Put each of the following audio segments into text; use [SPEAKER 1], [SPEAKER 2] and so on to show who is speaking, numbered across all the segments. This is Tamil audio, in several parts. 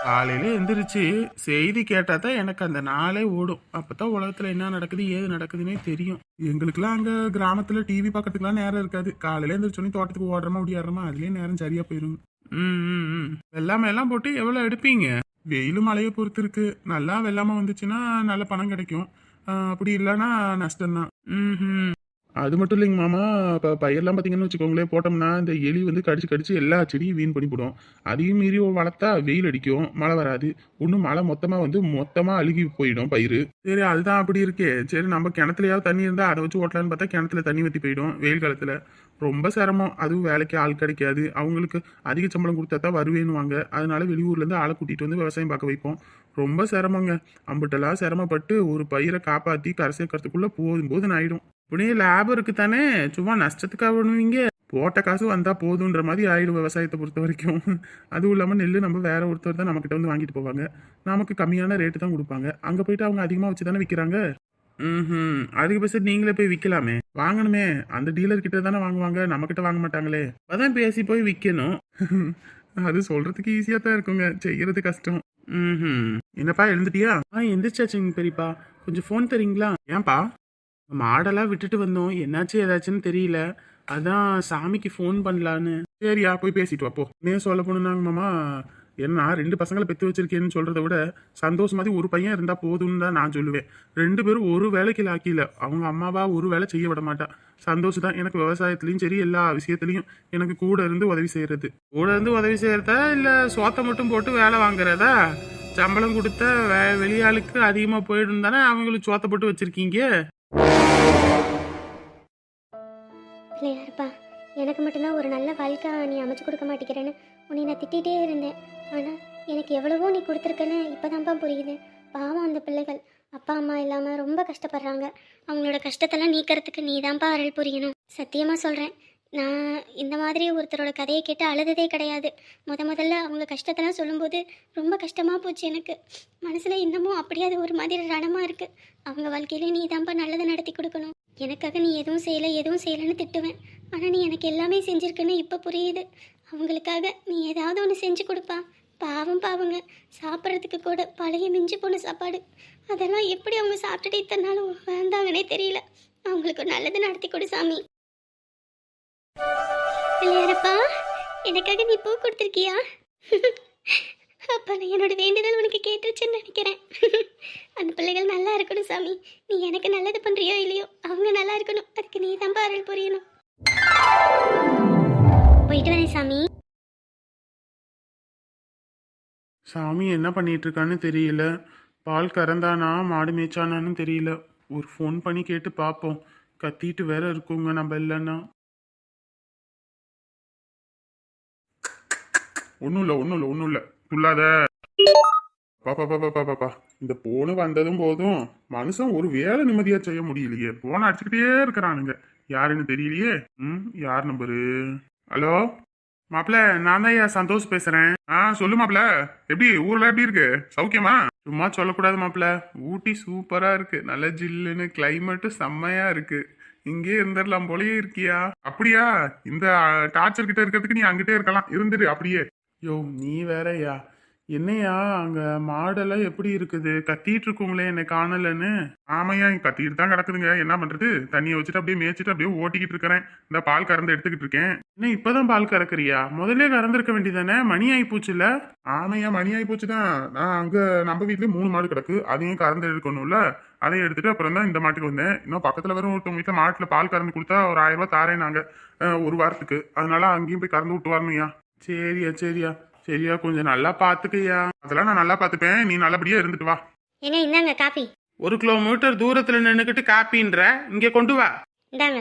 [SPEAKER 1] காலையில எந்திரிச்சு செய்தி கேட்டா தான் எனக்கு அந்த நாளே ஓடும். அப்பதான் உலகத்துல என்ன நடக்குது ஏது நடக்குதுன்னே தெரியும். எங்களுக்குலாம் அங்க கிராமத்துல டிவி பார்க்கறதுக்குலாம் நேரம் இருக்காது. காலையில எந்திரிச்சோன்னே தோட்டத்துக்கு ஓடுறமா ஓடியாடுறமா அதுலயே நேரம் சரியா போயிடும் ம் ம், ம். வெள்ளாமை எல்லாம் போட்டு எவ்வளவு எடுப்பீங்க? வெயிலும் மழையை பொறுத்து இருக்கு. நல்லா வெள்ளாமை வந்துச்சுன்னா நல்ல பணம் கிடைக்கும். அப்படி இல்லைன்னா நஷ்டம்தான். ம் அது மட்டும் இல்லைங்க மாமா. இப்போ பயிரெல்லாம் பார்த்தீங்கன்னு வச்சுக்கோங்களேன் போட்டோம்னா இந்த எலி வந்து கடிச்சு கடிச்சு எல்லா செடியும் வீண் பண்ணி போடும். அதையும் மீறி வளர்த்தா வெயில் அடிக்கும் மழை வராது. ஒன்றும் மழை மொத்தமாக வந்து மொத்தமாக அழுகி போயிடும் பயிர் சரி அதுதான் அப்படி இருக்கே. சரி நம்ம கிணத்துலயாவது தண்ணி இருந்தால் அதை வச்சு ஓட்டலான்னு பார்த்தா கிணத்துல தண்ணி வற்றி போயிடும் வெயில் காலத்தில். ரொம்ப சிரமம். அதுவும் வேலைக்கு ஆள் கிடைக்காது. அவங்களுக்கு அதிக சம்பளம் கொடுத்தா தான் வருவேன்னுவாங்க. அதனால வெளியூர்லேருந்து ஆளை கூட்டிகிட்டு வந்து விவசாயம் பார்க்க வைப்போம். ரொம்ப சிரமங்க. அம்பிட்டெல்லாம் சிரமப்பட்டு ஒரு பயிரை காப்பாற்றி கரை சேர்க்கறதுக்குள்ளே போதும் போதுன்னு ஆகிடும் புனே லாபம் இருக்கு தானே சும்மா நஷ்டத்துக்காக பண்ணுவீங்க? போட்ட காசு வந்தா போதுன்ற மாதிரி ஆயிடும் விவசாயத்தை பொறுத்த வரைக்கும். அதுவும் இல்லாமல் நெல் நம்ம வேற ஒருத்தர் தான் நம்மக்கிட்ட வந்து வாங்கிட்டு போவாங்க. நமக்கு கம்மியான ரேட்டு தான் கொடுப்பாங்க. அங்கே போயிட்டு அவங்க அதிகமாக வச்சு தானே விற்கிறாங்க ம் அதுக்கு பேச நீங்களே போய் விற்கலாமே வாங்கணுமே. அந்த டீலர் கிட்ட தானே வாங்குவாங்க. நம்ம கிட்ட வாங்க மாட்டாங்களே. அதான் பேசி போய் விற்கணும் அது சொல்றதுக்கு ஈஸியா தான் இருக்குங்க. செய்யறது கஷ்டம். ம் என்னப்பா எழுந்துட்டியா? ஆ எந்திரிச்சாச்சுங்க பெரியப்பா. கொஞ்சம் ஃபோன் தரீங்களா? ஏன்பா? மாடெல்லாம் விட்டுட்டு வந்தோம். என்னாச்சு ஏதாச்சுன்னு தெரியல. அதான் சாமிக்கு ஃபோன் பண்ணலான்னு. சரியா போய் பேசிட்டு வாப்போ போ. நே சொல்ல போனாங்க மாமா. என்ன ரெண்டு பசங்களை பெற்று வச்சிருக்கேன்னு சொல்றத விட சந்தோஷம் மாதிரி ஒரு பையன் இருந்தா போதும்னு தான் நான் சொல்லுவேன். ரெண்டு பேரும் ஒரு வேலைக்கு லாக்கில அவங்க அம்மாவா ஒரு வேலை செய்ய விட மாட்டா. சந்தோஷம் தான் எனக்கு விவசாயத்துலயும் சரி எல்லா விஷயத்துலயும் எனக்கு கூட இருந்து உதவி செய்யறது. கூட இருந்து உதவி செய்யறதா இல்ல சோத்தை மட்டும் போட்டு வேலை வாங்குறதா? சம்பளம் கொடுத்த வே- வெளியாளுக்கு அதிகமா போயிடும் தானே அவங்களுக்கு சோத்தை போட்டு வச்சிருக்கீங்க?
[SPEAKER 2] பிள்ளையாருப்பா எனக்கு மட்டும்தான் ஒரு நல்ல வாழ்க்கை நீ அமைச்சு கொடுக்க மாட்டேங்கிறேன்னு உன்னை நான் திட்டிகிட்டே இருந்தேன். ஆனால் எனக்கு எவ்வளவோ நீ கொடுத்துருக்கேன்னு இப்போதான்ப்பா புரியுது. பாவம் அந்த பிள்ளைகள். அப்பா அம்மா இல்லாமல் ரொம்ப கஷ்டப்படுறாங்க. அவங்களோட கஷ்டத்தெல்லாம் நீக்கிறதுக்கு நீ தான்ப்பா அருள் புரியணும். சத்தியமாக சொல்கிறேன் நான் இந்த மாதிரி ஒருத்தரோட கதையை கேட்டு அழுததே கிடையாது. முத முதல்ல அவங்க கஷ்டத்தெல்லாம் சொல்லும்போது ரொம்ப கஷ்டமாக போச்சு எனக்கு. மனசில் இன்னமும் அப்படியே அது ஒரு மாதிரி ரணமாக இருக்குது அவங்க வாழ்க்கையில நீ தான்ப்பா நல்லதை நடத்தி கொடுக்கணும். எனக்காக நீ எதுவும் செய்யலை எதுவும் செய்யலைன்னு திட்டுவேன். ஆனால் நீ எனக்கு எல்லாமே செஞ்சுருக்குன்னு இப்போ புரியுது. அவங்களுக்காக நீ ஏதாவது ஒன்று செஞ்சு கொடுப்பா. பாவம் பாவங்க. சாப்பிட்றதுக்கு கூட பழைய மிஞ்சி போன சாப்பாடு. அதெல்லாம் எப்படி அவங்க சாப்பிட்டுட்டு இத்தனை நாளும் வேண்டாங்கன்னே தெரியல. அவங்களுக்கு நல்லது நடத்தி கொடு சாமி. பிள்ளையாரப்பா எனக்காக நீ பூ கொடுத்துருக்கியா? அப்பா நான் என்னோட வேண்டுதல் உனக்கு கேட்டுருச்சுன்னு நினைக்கிறேன். அந்த பிள்ளைகள் நல்லா இருக்கணும் சாமி. நீ எனக்கு நல்லது பண்றியோ இல்லையோ? அவங்க நல்லா இருக்கணும். அதுக்கு நீ தான் அருள் புரியணும். போயிட்டு வரேன் சாமி.
[SPEAKER 1] சாமி என்ன பண்ணிட்டு இருக்கான்னு தெரியல. பால் கறந்தானா மாடு மேய்ச்சானான்னு தெரியல. ஒரு ஃபோன் பண்ணி கேட்டு பார்ப்போம் கத்திட்டு வேற இருக்குங்க நம்ம இல்லைன்னா ஒன்றும் இல்லை ஒன்றும் இல்லை ஒன்றும் இல்லை. துள்ளாத. பாப்பா பாப்பா பாப்பா பாப்பா இந்த போனு வந்ததும் போதும் மனுஷன் ஒரு வேலை நிம்மதியா செய்ய முடியலையே. போன அடிச்சுக்கிட்டே இருக்கிறானுங்க. யாருன்னு தெரியலையே? ம் யார் நம்பரு? ஹலோ? மாப்பிள்ள நான் தான் ஐயா சந்தோஷ் பேசுறேன்? ஆ சொல்லு மாப்பிள்ள எப்படி ஊர்ல எப்படி இருக்கு? சௌக்கியமா? சும்மா சொல்லக்கூடாது மாப்பிள்ள ஊட்டி சூப்பரா இருக்கு. நல்ல ஜில்லுன்னு கிளைமேட்டும் செம்மையா இருக்கு. இங்கே இருந்துடலாம் போலயே இருக்கியா? அப்படியா? இந்த டார்ச்சர் கிட்ட இருக்கிறதுக்கு நீ அங்கிட்டே இருக்கலாம். இருந்துரு அப்படியே. யோ நீ வேறயா? என்னையா அங்க மாடெல்லாம் எப்படி இருக்குது? கத்திட்டு இருக்குங்களே என்னை காணலன்னு. ஆமையா கத்திட்டு தான் கிடக்குதுங்க. என்ன பண்றது? தண்ணியை வச்சுட்டு அப்படியே மேய்ச்சிட்டு அப்படியே ஓட்டிக்கிட்டு இருக்கிறேன். இந்த பால் கறந்து எடுத்துக்கிட்டு இருக்கேன். என்ன இப்பதான் பால் கறக்குறியா? முதல்ல கறந்துருக்க வேண்டியதானே மணி ஆகி ஆமையா மணி ஆகி போச்சு தான் நான் அங்க நம்ம வீட்லயே மூணு மாடு கிடக்கு. அதையும் கறந்து எடுக்கணும்ல. அதை எடுத்துட்டு அப்புறம் தான் இந்த மாட்டுக்கு வந்தேன். இன்னும் பக்கத்துல வரும் ஒருத்தவங்க வீட்டுல மாட்டுல பால் கறந்து கொடுத்தா ஒரு ஆயிரம் ரூபாய் தாரேன் நாங்க ஒரு வாரத்துக்கு. அதனால அங்கேயும் போய் கறந்து விட்டு வரணும்யா. சரியா சரியா. சரியா கொஞ்சம் நல்லா பாத்துக்கய்யா அதெல்லாம் நான் நல்லா பாத்துப்பேன். நீ நல்லபடியா இருந்துட்டு வா.
[SPEAKER 2] ஏங்க இந்தாங்க காப்பி
[SPEAKER 1] ஒரு கிலோமீட்டர் தூரத்துல நின்னுக்கிட்டு காப்பின்ற இங்க கொண்டு வா.
[SPEAKER 2] இந்தாங்க.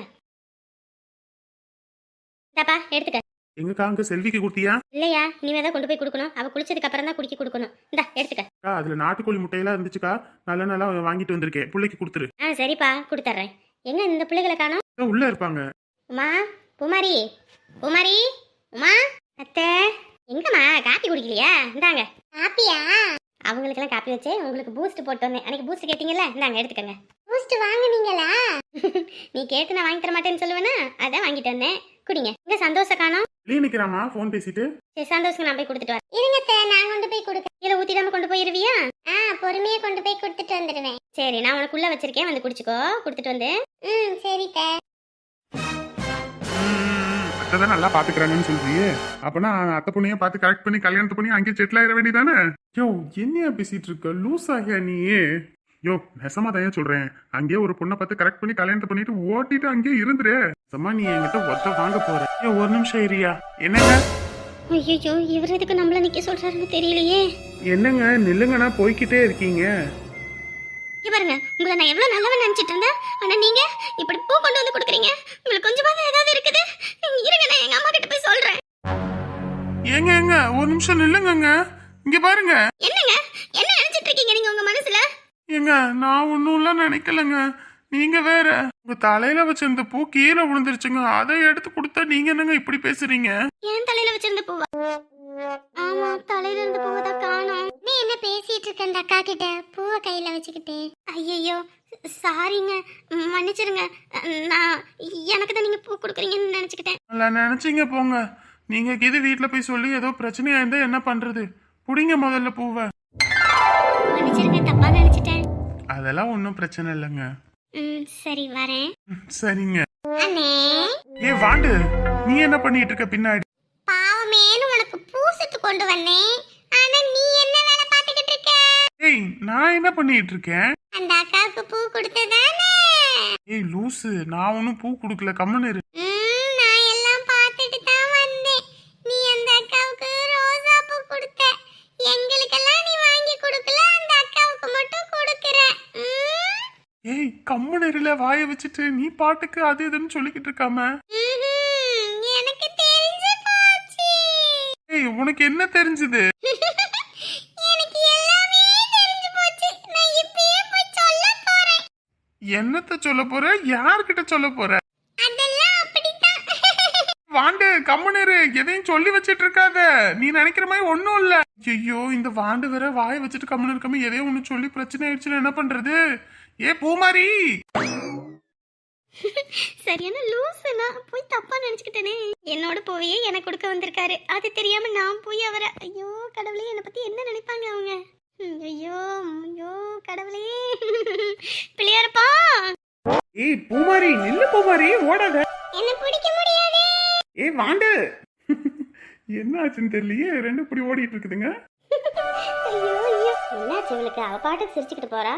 [SPEAKER 2] இந்தாப்பா எடுத்துக்க.
[SPEAKER 1] எங்கக்கா அங்க செல்விக்கு கொடுத்தியா?
[SPEAKER 2] இல்லையா இனிமே தான் கொண்டு போய் கொடுக்கணும். அவ குளிச்சதுக்கு அப்புறம் தான் குடிக்க கொடுக்கணும். இந்தா எடுத்துக்க.
[SPEAKER 1] அக்கா, அதுல நாட்டுக்கோழி முட்டையெல்லாம் இருந்துச்சுக்கா. நல்ல நல்லா வாங்கிட்டு வந்திருக்கேன். பிள்ளைக்கு கொடுத்துரு.
[SPEAKER 2] ஆ சரிப்பா கொடுத்துட்றேன் எங்க இந்த பிள்ளைகளை காணோம்?
[SPEAKER 1] உள்ள இருப்பாங்க.
[SPEAKER 2] உமா பூமாரி பூமாரி உமா. அத்தை. எங்கம்மா? காப்பி குடிக்கலையா? இந்தாங்க. காப்பியா? அவங்களுக்கெல்லாம் காப்பி வச்சே உங்களுக்கு பூஸ்ட் போட்டு வந்தேன் அன்னைக்கு பூஸ்ட் கேட்டீங்கல்ல? இந்தாங்க எடுத்துக்கங்க. பூஸ்ட் வாங்குனீங்களா? நீ கேட்டு நான் வாங்கி தர மாட்டேன்னு சொல்லுவேனா? அதான் வாங்கிட்டு வந்தேன். குடிங்க. இங்க சந்தோஷ காணோம்.
[SPEAKER 1] வெளியே நிக்கிறாமா ஃபோன் பேசிட்டு.
[SPEAKER 2] சரி சந்தோஷம் நான் போய் கொடுத்துட்டு வரேன். இருங்க நான் கொண்டு போய் கொடுக்க இல்ல போயிருவியா ஆ பொறுமையா கொண்டு போய் கொடுத்துட்டு வந்துடுவேன். சரி நான் உனக்குள்ள வச்சிருக்கேன். வந்து குடிச்சுக்கோ. கொடுத்துட்டு வந்து. ம் சரி
[SPEAKER 1] அத்தை தான் நல்லா பாத்துக்கிறாங்கன்னு சொல்றியே. அப்பனா அத்தை பொண்ணைய பார்த்து கரெக்ட் பண்ணி கல்யாணத்தை பண்ணி அங்கேயே செட்டில் ஆயிட வேண்டியதானே? யோ என்னையா பேசிட்டு இருக்க? லூஸ் ஆகியா நீ யோ நெசமா தான் சொல்றேன். அங்கேயே ஒரு பொண்ணை பார்த்து கரெக்ட் பண்ணி கல்யாணத்தை பண்ணிட்டு ஓட்டிட்டு அங்கேயே இருந்துரு. சம்மா நீ என்கிட்ட ஒத்த வாங்க போற. ஒரு நிமிஷம் ஏரியா என்னங்க?
[SPEAKER 2] ஐயோ இவர் எதுக்கு நம்மள நிக்க சொல்றாருன்னு தெரியலையே.
[SPEAKER 1] என்னங்க நில்லுங்கண்ணா போய்கிட்டே இருக்கீங்க.
[SPEAKER 2] பாருங்க உங்களை நான் எவ்வளவு நல்லவன் நினைச்சிட்டு இருந்தேன். ஆனா நீங்க இப்படி பூ கொண்டு வந்து கொடுக்குறீங்க. உங்களுக்கு கொஞ்சமாவது ஏதாவது இருக்குது? இருங்க நான் எங்க அம்மா கிட்ட போய் சொல்றேன்.
[SPEAKER 1] ஏங்க ஏங்க ஒரு நிமிஷம் நில்லுங்கங்க. இங்க பாருங்க.
[SPEAKER 2] என்னங்க? என்ன நினைச்சிட்டு இருக்கீங்க நீங்க உங்க மனசுல?
[SPEAKER 1] ஏங்க நான் ஒன்றும்லாம் நினைக்கலங்க. நீங்க வேற. உங்க தலையில வச்சிருந்த பூ கீழே விழுந்துருச்சுங்க. அதை எடுத்து கொடுத்தா நீங்க என்னங்க இப்படி பேசுறீங்க?
[SPEAKER 2] என் தலையில வச்சிருந்த பூவா? ஆமா தலையில இருந்த பூவை காணோம். நீ என்ன பேசிட்டு இருக்க அந்த அக்கா கிட்ட? பூவை கையில வச்சுக்கிட்டு. ஐயோ சாரிங்க மன்னிச்சிருங்க. நான் எனக்கு தான் நீங்க பூ கொடுக்குறீங்கன்னு நினைச்சுக்கிட்டேன்.
[SPEAKER 1] நல்லா நினைச்சீங்க போங்க. நீங்க இது வீட்ல போய் சொல்லி ஏதோ பிரச்சனையா இருந்தா என்ன பண்றது? புடிங்க முதல்ல பூவை.
[SPEAKER 2] மன்னிச்சிருங்க தப்பா நினைச்சிட்டேன்.
[SPEAKER 1] அதெல்லாம் ஒன்றும் பிரச்சனை இல்லைங்க.
[SPEAKER 2] சரி வரேன்.
[SPEAKER 1] சரிங்க.
[SPEAKER 2] அண்ணே.
[SPEAKER 1] ஏ வாண்டு. நீ என்ன பண்ணிட்டு இருக்க பின்னாடி?
[SPEAKER 2] உனக்கு பூ சுத்து கொண்டு வந்தேன். ஆனா நீ என்ன வேலை பார்த்துக்கிட்டு இருக்க?
[SPEAKER 1] ஏய் நான் என்ன பண்ணிட்டு இருக்கேன்?
[SPEAKER 2] அந்த அக்காவுக்கு பூ கொடுத்ததானே.
[SPEAKER 1] ஏய் லூசு நான் ஒன்றும் பூ கொடுக்கல. கம்முன்னு இரு.
[SPEAKER 2] ம், நான் எல்லாம் பார்த்துட்டு தான் வந்தேன். நீ அந்த அக்காவுக்கு ரோசா பூ கொடுத்த. எங்களுக்கெல்லாம் நீ வாங்கி கொடுக்கல அந்த அக்காவுக்கு மட்டும் கொடுக்கற. ம்,
[SPEAKER 1] ஏய் கம்முன்னு இருல வாயை வச்சுட்டு நீ பாட்டுக்கு அது இதுன்னு சொல்லிக்கிட்டு இருக்காம.
[SPEAKER 2] ம்ஹும், எனக்கு தெரிஞ்சு போச்சு
[SPEAKER 1] ஏய் உனக்கு என்ன தெரிஞ்சது? என்னத்த சொல்ல போற? யார்கிட்ட சொல்ல போற? வாண்டு கம்முன்னு இரு எதையும் சொல்லி வச்சிட்டு இருக்காத நீ நினைக்கிற மாதிரி ஒண்ணும் இல்ல. ஐயோ இந்த வாண்டு வேற வாயை வச்சுட்டு கம்முன்னு இருக்காம எதையும் ஒண்ணு சொல்லி பிரச்சனை ஆயிடுச்சுன்னா என்ன பண்றது? ஏ பூமாரி!
[SPEAKER 2] சரியான லூசு நான் போய் தப்பா நினைச்சுக்கிட்டேனே. என்னோட போயே எனக்கு கொடுக்க வந்திருக்காரு. அது தெரியாம நான் போய் அவரை ஐயோ கடவுளே என்னை பத்தி என்ன நினைப்பாங்க அவங்க? ஐயோ ஐயோ கடவுளே. பிள்ளையாரப்பா
[SPEAKER 1] ஏய் பூமாரி நில்லு பூமாரி ஓடாத.
[SPEAKER 2] என்ன பிடிக்க முடியாது.
[SPEAKER 1] ஏய் வாண்டு. என்ன ஆச்சுன்னு தெரியலையே ரெண்டு இப்படி ஓடிட்டு இருக்குதுங்க.
[SPEAKER 2] ஐயோ ஐயோ என்னாச்சு இவளுக்கு? அவ பாட்டுக்கு சிரிச்சுக்கிட்டு போறா.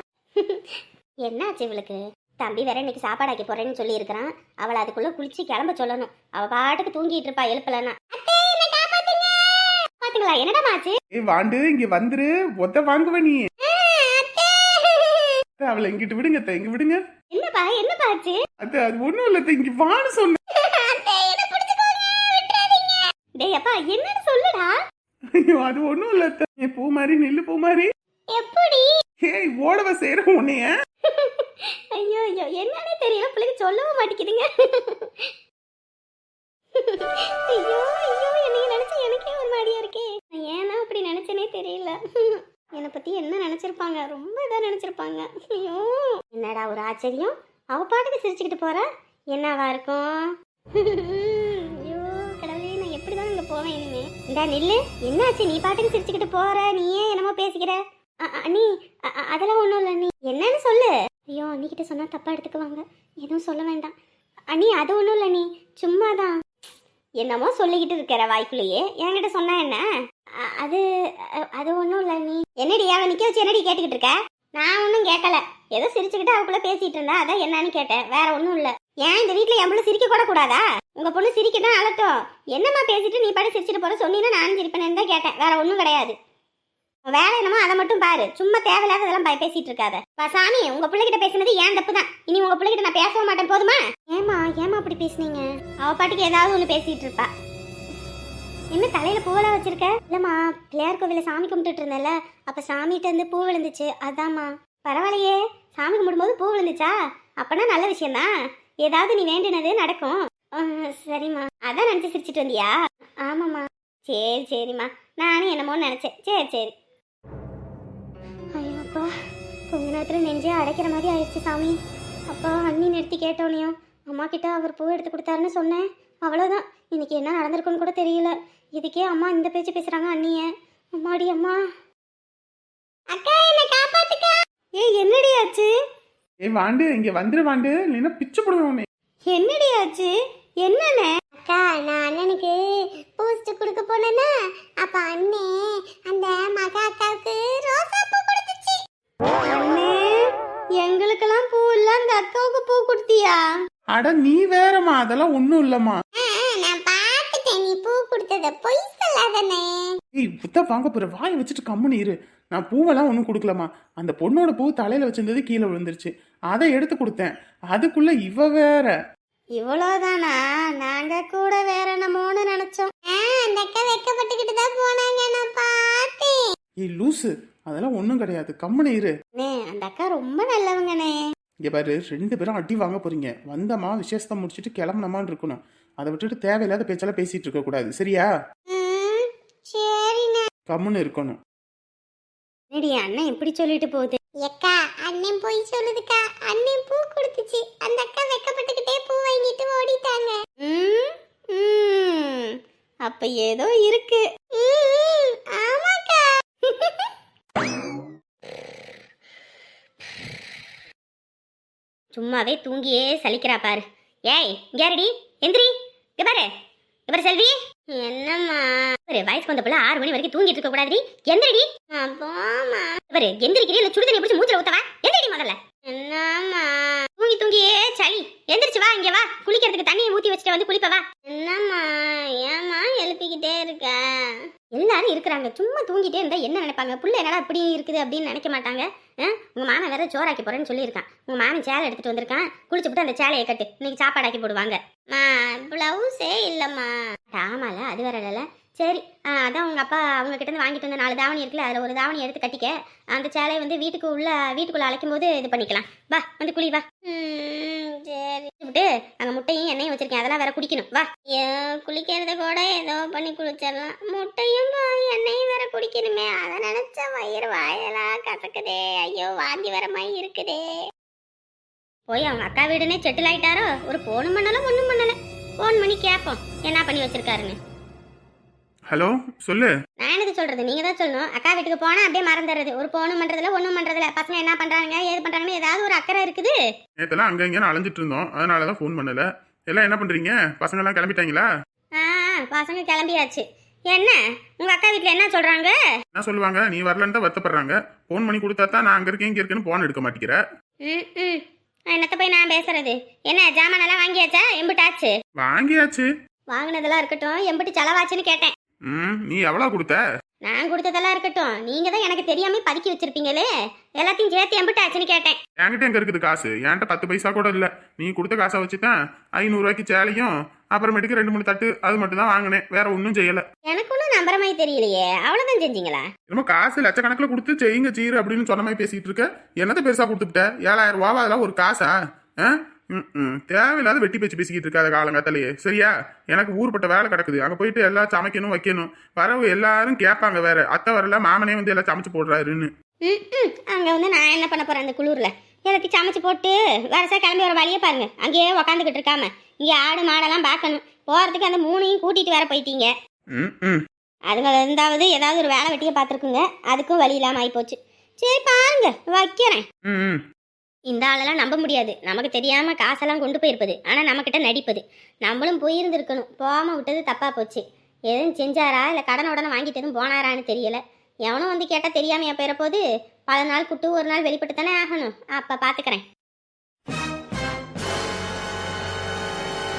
[SPEAKER 2] என்னாச்சு இவளுக்கு? தம்பி வேற இன்னைக்கு சாப்பாடு ஆக்கி போறேன்னு சொல்லி இருக்கிறான் அவளை அதுக்குள்ள குளிச்சு கிளம்ப சொல்லணும். அவ பாட்டுக்கு தூங்கிட்டு இருப்பா எழுப்பலன்னா. பாத்தீங்களா? என்னடா
[SPEAKER 1] ஏய் வாண்டு இங்க வந்துரு. ஒத்த வாங்குவ நீ. அவளை இங்கிட்டு விடுங்க அத்தை, இங்க விடுங்க.
[SPEAKER 2] என்னப்பா என்னப்பா ஆச்சு
[SPEAKER 1] அது அது ஒண்ணும் இல்ல அத்தை, இங்க வான்னு சொன்ன.
[SPEAKER 2] டேய் அப்பா என்னன்னு சொல்லுடா.
[SPEAKER 1] ஐயோ அது ஒண்ணும் இல்ல அத்தை. ஏய் பூமாரி நில்லு பூமாரி
[SPEAKER 2] எப்படி
[SPEAKER 1] ஏய் ஓடவ செய்யற உன்னைய.
[SPEAKER 2] ஐயோ ஐயோ என்னன்னே தெரியல. பிள்ளைங்க சொல்லவும் மாட்டேங்குதுங்க. ஐயோ ஐயோ என்னைய நினைச்சு எனக்கே ஒரு மாதிரியா இருக்கே. நான் ஏன்னா அப்படி நினைச்சேனே தெரியல. என்னை பத்தி என்ன நினைச்சிருப்பாங்க? ரொம்ப இதா நினைச்சிருப்பாங்க. ஐயோ என்னடா ஒரு ஆச்சரியம்? அவ பாட்டுக்கு சிரிச்சுக்கிட்டு போறா? என்னவா இருக்கும்? ஐயோ கடவுளே நான் எப்படிதான் இங்க போவேன் இனிமே? இந்த நில்லு. என்னாச்சு? நீ பாட்டுக்கு சிரிச்சுக்கிட்டு போற? நீ ஏன் என்னமோ பேசிக்கிற? அண்ணி அதெல்லாம் ஒன்றும் இல்லை நீ என்னன்னு சொல்லு. ஐயோ அண்ணிக்கிட்ட சொன்னால் தப்பாக எடுத்துக்குவாங்க. எதுவும் சொல்ல வேண்டாம். அண்ணி அது ஒன்றும் இல்லை நீ சும்மா தான் என்னமோ சொல்லிக்கிட்டு இருக்கிற வாய்க்குள்ளேயே என்கிட்ட சொன்னா என்ன? அது அது ஒன்றும் இல்லை நீ என்னடி அவன் நிற்க வச்சு என்னடி கேட்டுக்கிட்டு இருக்க? நான் ஒன்றும் கேட்கல ஏதோ சிரிச்சுக்கிட்டு அவக்குள்ள பேசிட்டு இருந்தா அதான் என்னன்னு கேட்டேன். வேற ஒன்றும் இல்லை. ஏன் இந்த வீட்டில் என் பிள்ளை சிரிக்க கூட கூடாதா? உங்க பொண்ணு சிரிக்கதான் அழட்டும் என்னம்மா பேசிட்டு நீ பாட்டு சிரிச்சிட்டு போற? சொன்னீங்கன்னா நானும் சிரிப்பேன்னு தான் கேட்டேன். வேற ஒன்றும் கிடையாது. வேலை என்னமோ அதை மட்டும் பாரு. சும்மா தேவையில்லாததெல்லாம் பய பேசிட்டு இருக்காத. பா சாமி உங்க பிள்ளைகிட்ட பேசுனது ஏன் தப்பு தான் இனி உங்க பிள்ளைகிட்ட நான் பேசவே மாட்டேன். போதுமா? ஏமா ஏமா அப்படி பேசுனீங்க? அவ பாட்டுக்கு ஏதாவது ஒன்று பேசிட்டு இருப்பா. என்ன தலையில பூவெல்லாம் வச்சிருக்க? இல்லம்மா பிள்ளையார் கோவில சாமி கும்பிட்டுட்டு இருந்தேன்ல. அப்ப சாமிகிட்ட இருந்து பூ விழுந்துச்சு. அதாம்மா. பரவாயில்லையே. சாமி கும்பிடும்போது பூ விழுந்துச்சா? அப்பனா நல்ல விஷயம்தான். ஏதாவது நீ வேண்டினது நடக்கும். சரிம்மா. அதான் நினைச்சு சிரிச்சிட்டு வந்தியா? ஆமாம்மா. சரி சரிம்மா. நானும் என்னமோ நினைச்சேன். சரி சரி. பயத்தில் நெஞ்சே அடைக்கிற மாதிரி ஆயிடுச்சு சாமி. அப்பா அண்ணி நிறுத்தி கேட்டோனையும். அம்மா கிட்ட அவர் பூ எடுத்து கொடுத்தாருன்னு சொன்னேன். அவ்வளோதான் இன்னைக்கு என்ன நடந்திருக்குன்னு கூட தெரியல. இதுக்கே அம்மா இந்த பேச்சு பேசுகிறாங்க அண்ணிய. அம்மாடி அம்மா.
[SPEAKER 1] அக்கா என்ன ஏய் என்னடி ஆச்சு? ஏய் வாண்டு இங்க வந்துரு வாண்டு. பிச்சு போடுவேன் உன்னை.
[SPEAKER 2] என்னடி ஆச்சு? என்னண்ணே?
[SPEAKER 1] அட நீ வேறம்மா அதெல்லாம் ஒண்ணும் இல்லம்மா.
[SPEAKER 2] நான் பார்த்துட்டேன். நீ பூ கொடுத்தத பொய் சொல்லாதனே
[SPEAKER 1] ஏய் புத்த வாங்க போற. வாயை வச்சுட்டு கம்முன்னு இரு. நான் பூவெல்லாம் ஒன்றும் கொடுக்கலம்மா. அந்த பொண்ணோட பூ தலையில வச்சிருந்தது கீழே விழுந்துருச்சு. அதை எடுத்து கொடுத்தேன். அதுக்குள்ள இவ வேற.
[SPEAKER 2] இவ்வளவுதானா? நாங்க கூட வேற என்னமோன்னு நினைச்சோம். அந்த அக்கா வெக்கப்பட்டுக்கிட்டு தான் போனாங்க. நான் பார்த்தேன்.
[SPEAKER 1] ஏய் லூசு. அதெல்லாம் ஒன்றும் கிடையாது. கம்முன்னு இரு.
[SPEAKER 2] அண்ணே அந்த அக்கா ரொம்ப நல்லவங்கண்ணே.
[SPEAKER 1] இங்க பாரு ரெண்டு பேரும் அடி வாங்க போறீங்க. வந்தமா விசேஷத்தை முடிச்சுட்டு கிளம்புனமான்னு இருக்கணும். அதை விட்டுட்டு தேவையில்லாத பேச்செல்லாம் பேசிட்டு இருக்க கூடாது. சரியா? கம்முன்னு இருக்கணும்.
[SPEAKER 2] என்னடி அண்ணன் இப்படி சொல்லிட்டு போகுது? எக்கா அண்ணன் போய் சொல்லுதுக்கா. அண்ணன் பூ கொடுத்துச்சு. அந்த அக்கா வெக்கப்பட்டுக்கிட்டே பூ வாங்கிட்டு ஓடிட்டாங்க. அப்ப ஏதோ இருக்கு. சும்மாவே தூங்கியே சலிக்கிறா பாரு. ஏய் கேரடி எந்திரி. இங்க பாரு. செல்வி. என்னம்மா? ஒரு வயசுக்கு வந்த பிள்ளை ஆறு மணி வரைக்கும் தூங்கிட்டு இருக்க கூடாதுடி. எந்திரடி. போமா இவரு எந்திரிக்கிறீ இல்ல சுடுதண்ணி பிடிச்சி மூச்சில ஊத்தவா எந்திரடி முதல்ல. என்னம்மா? தூங்கி தூங்கியே சளி. எந்திரிச்சு வா இங்க வா. குளிக்கிறதுக்கு தண்ணியை ஊத்தி வச்சுட்டு வந்து குளிப்பவா என்னம்மா? ஏமா எழுப்பிக்கிட்டே இருக்க? எல்லாரும் இருக்கிறாங்க. சும்மா தூங்கிட்டே இருந்தா என்ன நினைப்பாங்க? புள்ள என்னடா இப்படி இருக்குது அப்படின்னு நினைக்க மாட்டாங்க. உங்கள் உங்க மாமன் வேற சோறாக்கி போறேன்னு சொல்லியிருக்கான். உங்க மாமன் சேலை எடுத்துட்டு வந்திருக்கான். குளிச்சுப்புட்டு அந்த சேலையை கட்டு. இன்னைக்கு சாப்பாடு ஆக்கி போடுவாங்க. மா பிளவுஸே இல்லைம்மா. ஆமால அது வேற இல்லைல்ல. சரி ஆ, அதான் உங்க அப்பா அவங்க கிட்டேருந்து வாங்கிட்டு வந்த நாலு தாவணி இருக்குல்ல அதில் ஒரு தாவணி எடுத்து கட்டிக்க. அந்த சேலையை வந்து வீட்டுக்கு உள்ள வீட்டுக்குள்ளே அழைக்கும் போது இது பண்ணிக்கலாம். வா வந்து குளி வா. சரி. விட்டு முட்டையும் எண்ணெயும் வச்சிருக்கேன். அதெல்லாம் வேற குடிக்கணும். வா. குளிக்கிறத கூட ஏதோ பண்ணி குளிச்சிடலாம். முட்டையும் எண்ணெயும் வேற குடிக்கணுமே. அதை நினைச்ச வயிறு வாயெல்லாம் கசக்குதே. ஐயோ வாந்தி வர மாதிரி இருக்குதே. போய் அவங்க அக்கா வீடுனே செட்டில் ஆயிட்டாரோ? ஒரு போனும் பண்ணல ஒன்றும் பண்ணல. ஃபோன் பண்ணி கேட்போம். என்ன பண்ணி வச்சிருக்காருன்னு.
[SPEAKER 1] ஹலோ சொல்லு.
[SPEAKER 2] நான் எனக்கு சொல்றது? நீங்க தான் சொல்லணும். அக்கா வீட்டுக்கு போனா அப்படியே மறந்துடுறது ஒரு போனும் பண்றதுல ஒண்ணும் பண்றதுல பசங்க என்ன பண்றாங்க ஏது பண்றாங்கன்னு ஏதாவது ஒரு அக்கறை இருக்குது?
[SPEAKER 1] நேத்தெல்லாம் அங்க இங்கன்னு அலைஞ்சிட்டு இருந்தோம். அதனால தான் ஃபோன் பண்ணல. எல்லாம் என்ன பண்றீங்க? பசங்கெல்லாம் கிளம்பிட்டாங்களா?
[SPEAKER 2] ஆ பசங்க கிளம்பியாச்சு. என்ன? உங்க அக்கா வீட்ல என்ன சொல்றாங்க?
[SPEAKER 1] என்ன சொல்லுவாங்க? நீ வரலன்னு தான் வருத்தப்படுறாங்க. ஃபோன் பண்ணி கொடுத்தா தான் நான் அங்க இருக்கேன் இங்க இருக்கேன்னு போன் எடுக்க மாட்டேங்கிற.
[SPEAKER 2] என்னத்த போய் நான் பேசுறது? என்ன ஜாமானெல்லாம் வாங்கியாச்சா? எம்பிட்டாச்சு.
[SPEAKER 1] வாங்கியாச்சு.
[SPEAKER 2] வாங்கினதெல்லாம் இருக்கட்டும். எம்பிட்டு செலவாச்சுன்னு கேட்டேன்.
[SPEAKER 1] ம் நீ எவ்வளோ கொடுத்த?
[SPEAKER 2] நான் கொடுத்ததெல்லாம் இருக்கட்டும். நீங்க தான் எனக்கு தெரியாம பதுக்கி வச்சிருப்பீங்களே? எல்லாத்தையும் சேர்த்து எம்பிட்டாச்சுன்னு கேட்டேன்.
[SPEAKER 1] என்கிட்ட எங்க இருக்குது காசு? என்கிட்ட பத்து பைசா கூட இல்ல. நீ கொடுத்த காசை வச்சு தான் ஐநூறுரூவாய்க்கு சேலையும் அப்புறமேட்டுக்கு ரெண்டு மூணு தட்டு அது மட்டும் தான் வாங்கினேன். வேற ஒன்றும் செய்யல.
[SPEAKER 2] எனக்கு ஒன்றும் நம்புற மாதிரி தெரியலையே. அவ்வளோதான் செஞ்சீங்களா?
[SPEAKER 1] என்னமோ காசு லட்சக்கணக்கில் கொடுத்து செய்யுங்க சீரு அப்படின்னு சொன்ன மாதிரி பேசிட்டு இருக்க. என்னத்த பெருசா கொடுத்துட்ட? ஏழாயிரம் ரூபாவா? அதெல்லாம் ஒரு காசா? ஆ? ம். தேவையில்லாத வெட்டி பேச்சு பேசிக்கிட்டு இருக்காத காலங்காத்தாலேயே சரியா? எனக்கு ஊர்பட்ட வேலை கிடக்குது. அங்கே போயிட்டு எல்லாம் சமைக்கணும் வைக்கணும். வரவு எல்லாரும் கேட்பாங்க வேற. அத்தை வரல மாமனே வந்து எல்லாம் சமைச்சு போடுறாருன்னு.
[SPEAKER 2] ம் அங்கே வந்து நான் என்ன பண்ண போகிறேன் அந்த குளூரில்? எல்லாத்தையும் சமைச்சு போட்டு? வரசா கிளம்பி ஒரு வழியை பாருங்க. அங்கேயே உக்காந்துக்கிட்டு இருக்காம. இங்கே ஆடு மாடெல்லாம் பார்க்கணும். போகிறதுக்கு அந்த மூணையும் கூட்டிகிட்டு வர போயிட்டீங்க.
[SPEAKER 1] ம் ம்
[SPEAKER 2] அதுங்க இருந்தாவது ஏதாவது ஒரு வேலை வெட்டியை பார்த்துருக்குங்க. அதுக்கும் வழி இல்லாமல் ஆகிப்போச்சு சரி பாருங்க. வைக்கிறேன்.
[SPEAKER 1] ம்
[SPEAKER 2] இந்த ஆளெல்லாம் நம்ப முடியாது. நமக்கு தெரியாமல் காசெல்லாம் கொண்டு போயிருப்பது. ஆனால் நம்மக்கிட்ட நடிப்பது. நம்மளும் போயிருந்திருக்கணும். போகாமல் விட்டது தப்பாக போச்சு. எதுவும் செஞ்சாரா? இல்லை கடன் உடனே வாங்கிட்டு எதுவும் போனாரான்னு தெரியல. எவனும் வந்து கேட்டால் தெரியாமையா போயிட போது பல நாள் குட்டு ஒரு நாள் வெளிப்பட்டு தானே ஆகணும். அப்போ பார்த்துக்கிறேன்